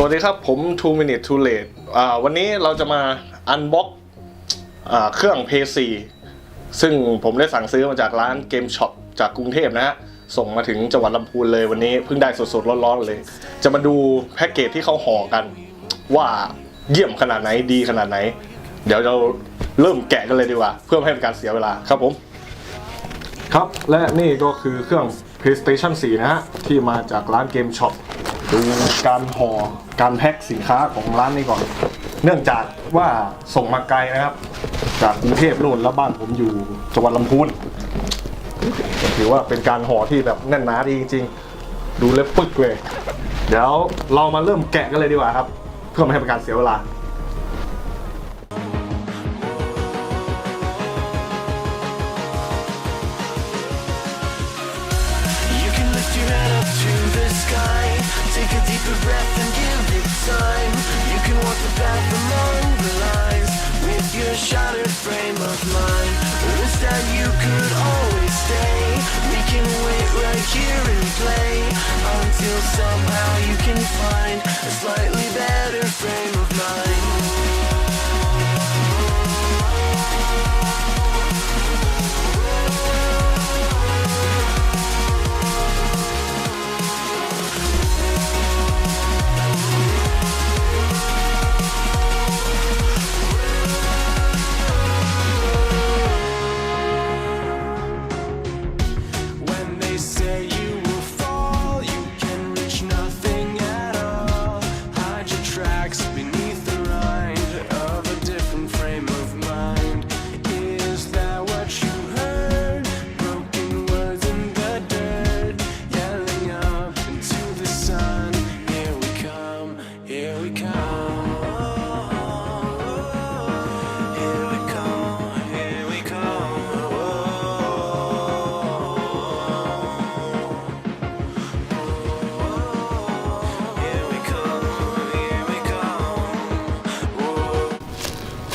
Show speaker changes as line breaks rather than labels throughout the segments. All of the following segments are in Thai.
สวัสดีครับ ผม 2 Minute Too Late วันนี้เราจะมาอันบ็อกเครื่อง p 4ซึ่งผมได้สั่งซื้อมาจากร้านเกมช็อปจากกรุงเทพนะฮะ ส่งมาถึงจังหวัดลำพูนเลยวันนี้เพิ่งได้สดๆ ร้อนๆเลย จะมาดูแพ็กเกจที่เขาห่อกัน ว่าเยี่ยมขนาดไหนดีขนาดไหน เดี๋ยวเราเริ่มแกะกันเลยดีกว่า เพื่อไม่ให้เป็นการเสียเวลาครับผม ครับและนี่ก็คือเครื่อง PlayStation 4 นะฮะ ที่มาจากร้านเกมช็อป ดูการห่อการแพ็คสินค้าของร้านนี้ก่อน เนื่องจากว่าส่งมาไกลนะครับ จากกรุงเทพนู่นแล้วบ้านผมอยู่จังหวัดลำพูนถือว่าเป็นการห่อที่แบบแน่นหนาดีจริงๆ ดูเล็บปึ๊กเลย เดี๋ยวเรามาเริ่มแกะกันเลยดีกว่าครับ เพื่อไม่ให้เป็นการเสียเวลา
time. You can walk the path among the lines with your shattered frame of mind. Or instead, you could always stay. We can wait right here and play until somehow you can find a slightly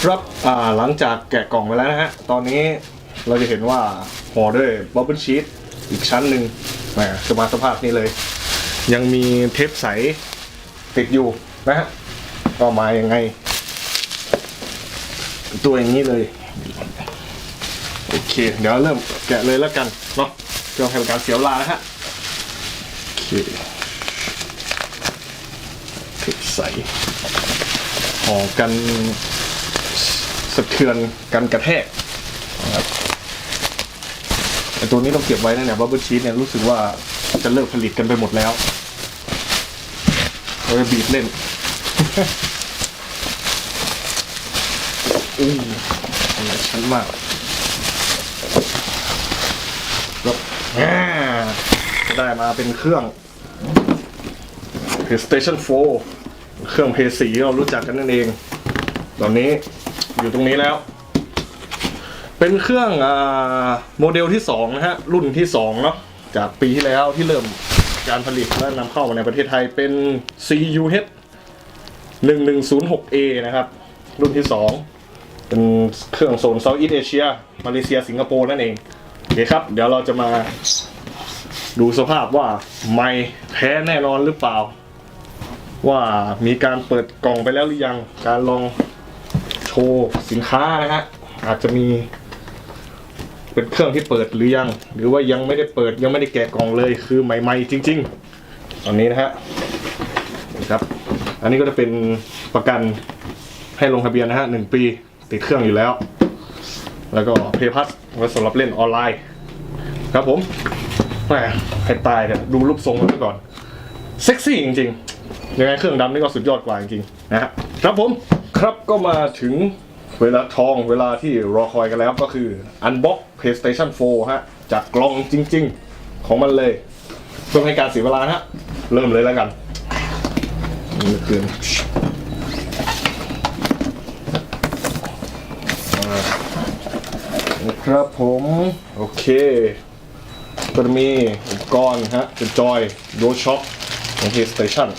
ครับอ่าหลังจากแกะกล่องไปแล้วนะฮะ ตอนนี้เราจะเห็นว่าห่อด้วยบับเบิลชีตอีกชั้นหนึ่งแหมจะมาสภาพนี้เลย ยังมีเทปใสติดอยู่นะฮะก็มายังไง ตัวอย่างนี้เลย โอเค เดี๋ยวเริ่มแกะเลยแล้วกันเนาะเพื่อให้เป็นการเสียเวลานะฮะโอเคเทปใสห่อกัน สะเทือนกันกระแทกนะครับแต่ตัวนี้ต้องเก็บไว้นะเนี่ยบับเบิลชีสเนี่ยรู้สึกว่าจะเลิกผลิตกันไปหมดแล้วเราจะบีบเล่นอุ้หลายชั้นมากครับอ่าได้มาเป็นเครื่อง PlayStation 4 เครื่อง PS4 ที่เรารู้จักกันนั่นเอง ตอนนี้ อยู่ตรงนี้แล้ว เป็นเครื่องอ่าโมเดลที่2นะฮะ รุ่นที่2เนาะจากปีที่แล้วที่เริ่มการผลิตและนำเข้ามาในประเทศไทยเป็น CUH 1106A นะครับ รุ่นที่ 2 เป็นเครื่องโซนเซาท์อีสเอเชียมาเลเซียสิงคโปร์นั่นเองโอเคครับ เดี๋ยวเราจะมาดูสภาพว่าไม่แพ้แน่นอนหรือเปล่า ว่ามีการเปิดกล่องไปแล้วหรือยังการลอง ชว์สินค้านะฮะอาจจะมีเป็นเครื่องที่เปิดหรือยัง หรือว่ายังไม่ได้เปิดยังไม่ได้แกะกล่องเลยคือใหม่ ๆ จริง ๆ ตอนนี้นะฮะนี่ครับ อันนี้ก็จะเป็นประกันให้ลงทะเบียนนะฮะหนึ่งปีติดเครื่องอยู่แล้ว แล้วก็เพย์พัสไว้สำหรับเล่นออนไลน์ ครับผมแหมให้ตายเถอะดูรูปทรงมันก่อนเซ็กซี่จริง ๆ ยังไงเครื่องดำนี่ก็สุดยอดกว่าจริงๆนะฮะครับผม ครับก็มาถึงเวลาทองเวลาที่รอคอยกันแล้วก็คือ Unbox PlayStation 4 ฮะ จากกล่องจริง ๆ ของมันเลยเพื่อให้การเสียเวลานะฮะ เริ่มเลยแล้วกันนี่คือครับผม โอเคก็จะมีอุปกรณ์ฮะเป็นจอยโดช็อคของ PlayStation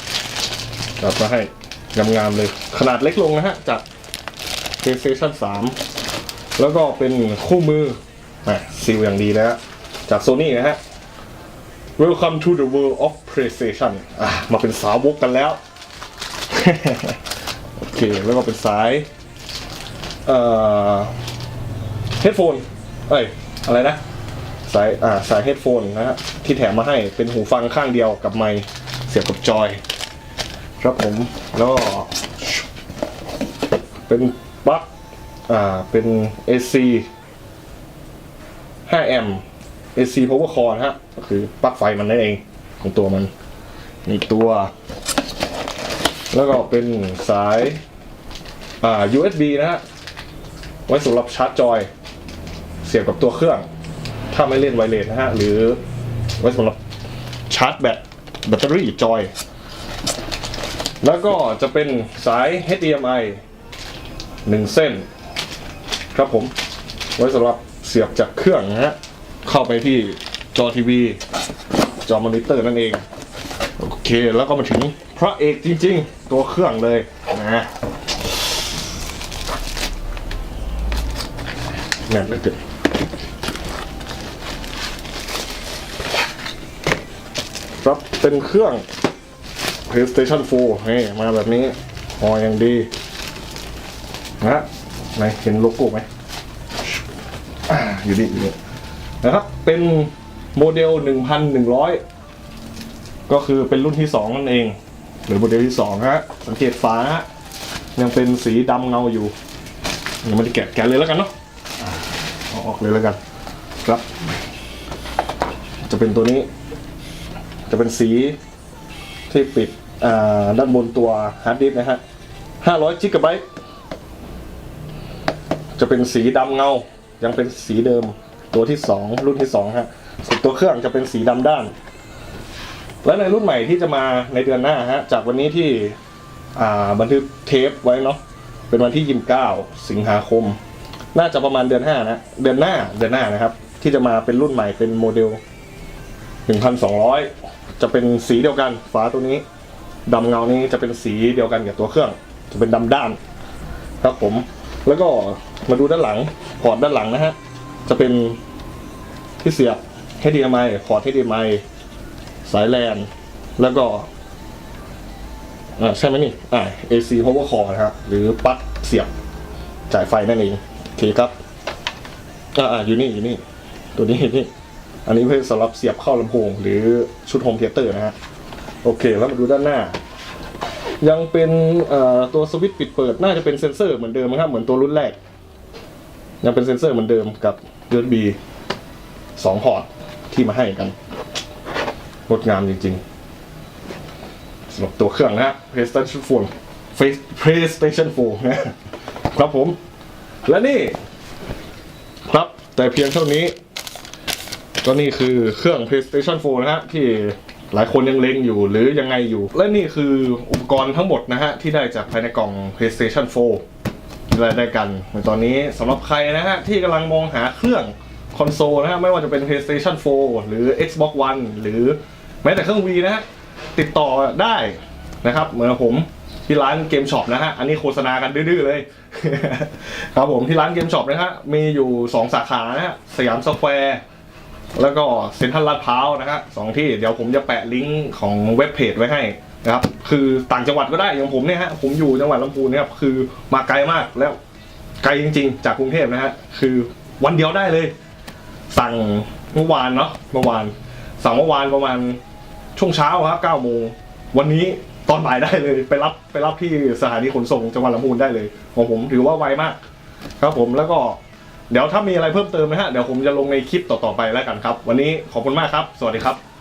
จัดมาให้ งามๆเลย ขนาดเล็กลงนะฮะ จาก PlayStation 3 แล้วก็เป็นคู่มือแหมซีลอย่างดีนะฮะ จาก Sony นะฮะ Welcome to the world of PlayStation อะมาเป็นสาวกกันแล้ว โอเค แล้วก็เป็นสาย เอ่อเฮดโฟนเอ้ย อะไรนะ สาย อ่า สายเฮดโฟนนะฮะ ที่แถมมาให้เป็นหูฟังข้างเดียวกับไมค์เสียบกับจอย ครับผมแล้วก็เป็นปลั๊กอ่าเป็น AC 5แอมป์ AC power core นะฮะก็คือปลั๊กไฟมันนั่นเองของตัวมันมีตัว แล้วก็เป็นสายอ่า USB นะฮะไว้สำหรับชาร์จจอยเสียบกับตัวเครื่อง ถ้าไม่เล่นไวเลสนะฮะ หรือไว้สำหรับชาร์จแบตแบตเตอรี่จอย แล้วก็จะเป็นสาย HDMI หนึ่งเส้น ครับผม ไว้สำหรับเสียบจากเครื่องนะฮะ เข้าไปที่จอทีวี จอมอนิเตอร์นั่นเอง โอเค แล้วก็มาถึงพระเอกจริงๆ ตัวเครื่องเลยนะแน่นเหลยเกินครับเป็นเครื่อง PlayStation 4นี่มาแบบนี้หออย่างดีนะไหนเห็นโลโก้ไหมอยู่นี่อยู่นี่นะครับเป็นโมเดล 1,100 ก็คือเป็นรุ่นที่ 2 นั่นเอง หรือโมเดลที่ 2 ฮะ สังเกตฝาฮะยังเป็นสีดำเงาอยู่ยังไม่ได้แกะแกะเลยแล้วกันเนาะอ่าเอาออกเลยแล้วกัน ครับ จะเป็นตัวนี้ จะเป็นสีที่ปิด ด้านบนตัวฮาร์ดดิสก์นะฮะ 500จิกะไบต์จะเป็นสีดำเงา ยังเป็นสีเดิมตัวที่ 2 รุ่นที่2ฮะส่วนตัวเครื่องจะเป็นสีดำด้าน และในรุ่นใหม่ที่จะมาในเดือนหน้าฮะ จากวันนี้ที่บันทึกเทปไว้เนาะ เป็นวันที่ 29 สิงหาคม น่าจะประมาณเดือน5นะ เดือนหน้า เดือนหน้านะครับ ที่จะมาเป็นรุ่นใหม่เป็นโมเดล 1,200 จะเป็นสีเดียวกัน ฝาตัวนี้ ดำเงานี้จะเป็นสีเดียวกันกับตัวเครื่อง จะเป็นดำด้านครับผม แล้วก็มาดูด้านหลังพอร์ตด้านหลังนะฮะจะเป็นที่เสียบ HDMI พอร์ต HDMI สายแลนแล้วก็อ่าใช่ไหมนี่อ่า AC power core นะฮะหรือปลั๊กเสียบจ่ายไฟนั่นเองโอเคครับอ่าอ่าอยู่นี่อยู่นี่ ตัวนี้นี่ อันนี้เพื่อสำหรับเสียบเข้าลำโพง หรือชุดโฮมเทเตอร์นะฮะ โอเคแล้วมาดูด้านหน้า ยังเป็นตัวสวิตช์ปิดเปิดน่าจะเป็นเซ็นเซอร์เหมือนเดิมนะครับเหมือนตัวรุ่นแรก ยังเป็นเซ็นเซอร์เหมือนเดิมกับ USB สองพอร์ตที่มาให้กันงดงามจริงๆสำหรับตัวเครื่องนะฮะ PlayStation 4 PlayStation 4นะครับผม และนี่ ครับแต่เพียงเท่านี้ ก็นี่คือเครื่อง PlayStation 4 นะฮะที่ หลายคนยังเล็งอยู่หรือยังไงอยู่ และนี่คืออุปกรณ์ทั้งหมดนะฮะ ที่ได้จากภายในกล่อง PlayStation 4ที่ได้กันในตอนนี้สำหรับใครนะฮะ ที่กำลังมองหาเครื่องคอนโซลนะฮะ ไม่ว่าจะเป็น PlayStation 4 หรือ Xbox One หรือแม้แต่เครื่อง Wii นะฮะ ติดต่อได้นะครับ เหมือนผมที่ร้านเกมช็อปนะฮะ อันนี้โฆษณากันดื้อๆเลย ครับผมที่ร้านเกมช็อปนะฮะ มีอยู่ 2 สาขานะฮะ สยามสแควร์ แล้วก็เซ็นทรัลลาดพร้าวนะฮะสองที่เดี๋ยวผมจะแปะลิงก์ของเว็บเพจไว้ให้นะครับคือต่างจังหวัดก็ได้อย่างผมเนี่ยฮะผมอยู่จังหวัดลำพูนเนี่ยครับคือมาไกลมากแล้วไกลจริง ๆ จากกรุงเทพนะฮะคือวันเดียวได้เลย สั่งเมื่อวานเนาะเมื่อวานสั่งเมื่อวานประมาณช่วงเช้าครับเก้าโมงวันนี้ตอนบ่ายได้เลยไปรับไปรับที่สถานีขนส่งจังหวัดลำพูนได้เลยของผมถือว่าไวมาก ครับผมแล้วก็ เดี๋ยวถ้ามีอะไรเพิ่มเติมนะฮะเดี๋ยวผมจะลงในคลิปต่อๆไปแล้วกันครับ วันนี้ขอบคุณมากครับ สวัสดีครับ